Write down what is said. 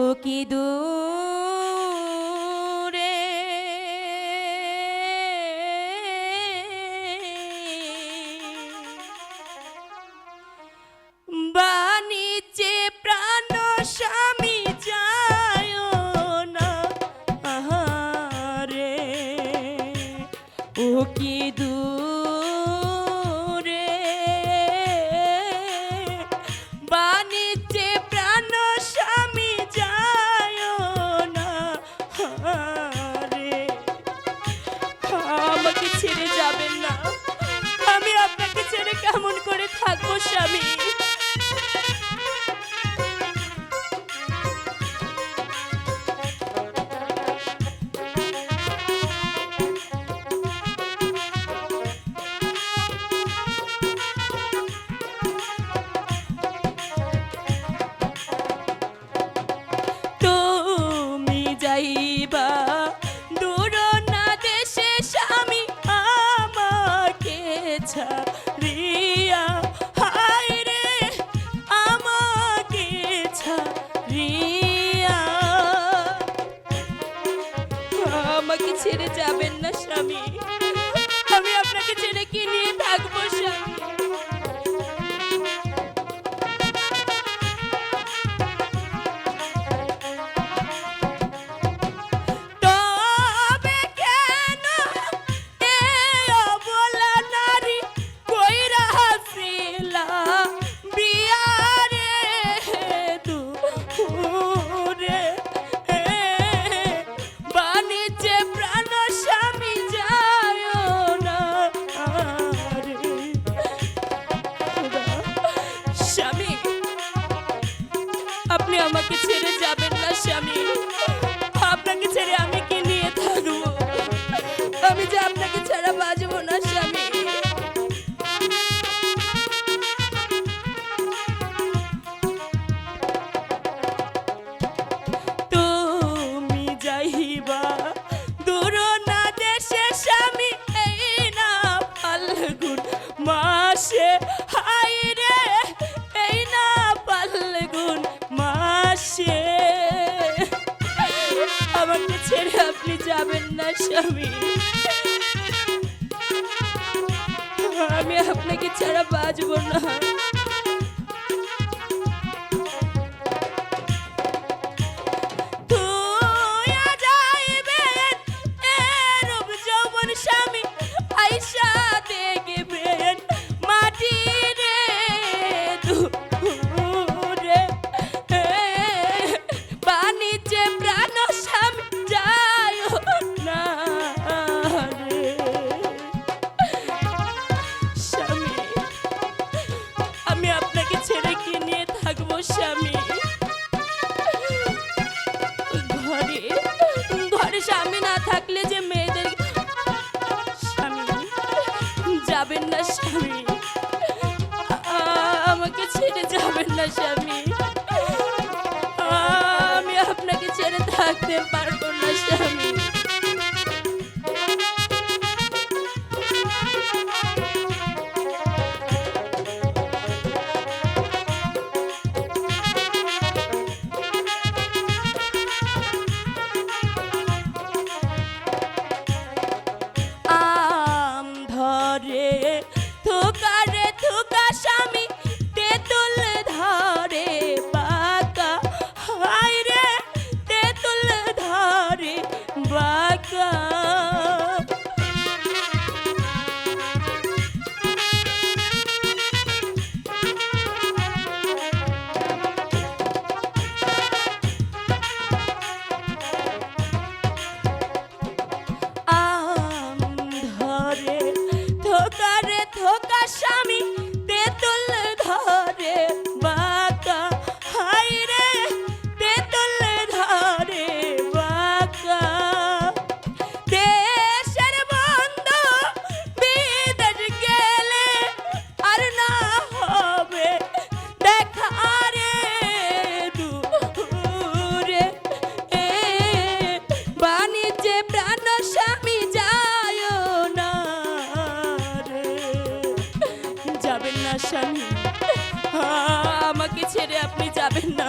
O que do যাবেন না স্বামী। আমি আপনাকে ছাড়া বাঁচব না। না স্বামী। আমি আপনাকে ছেড়ে থাকতে পারব না স্বামী। আম ধরে থোকার যাবেন না স্বামী। আমাকে ছেড়ে আপনি যাবেন না।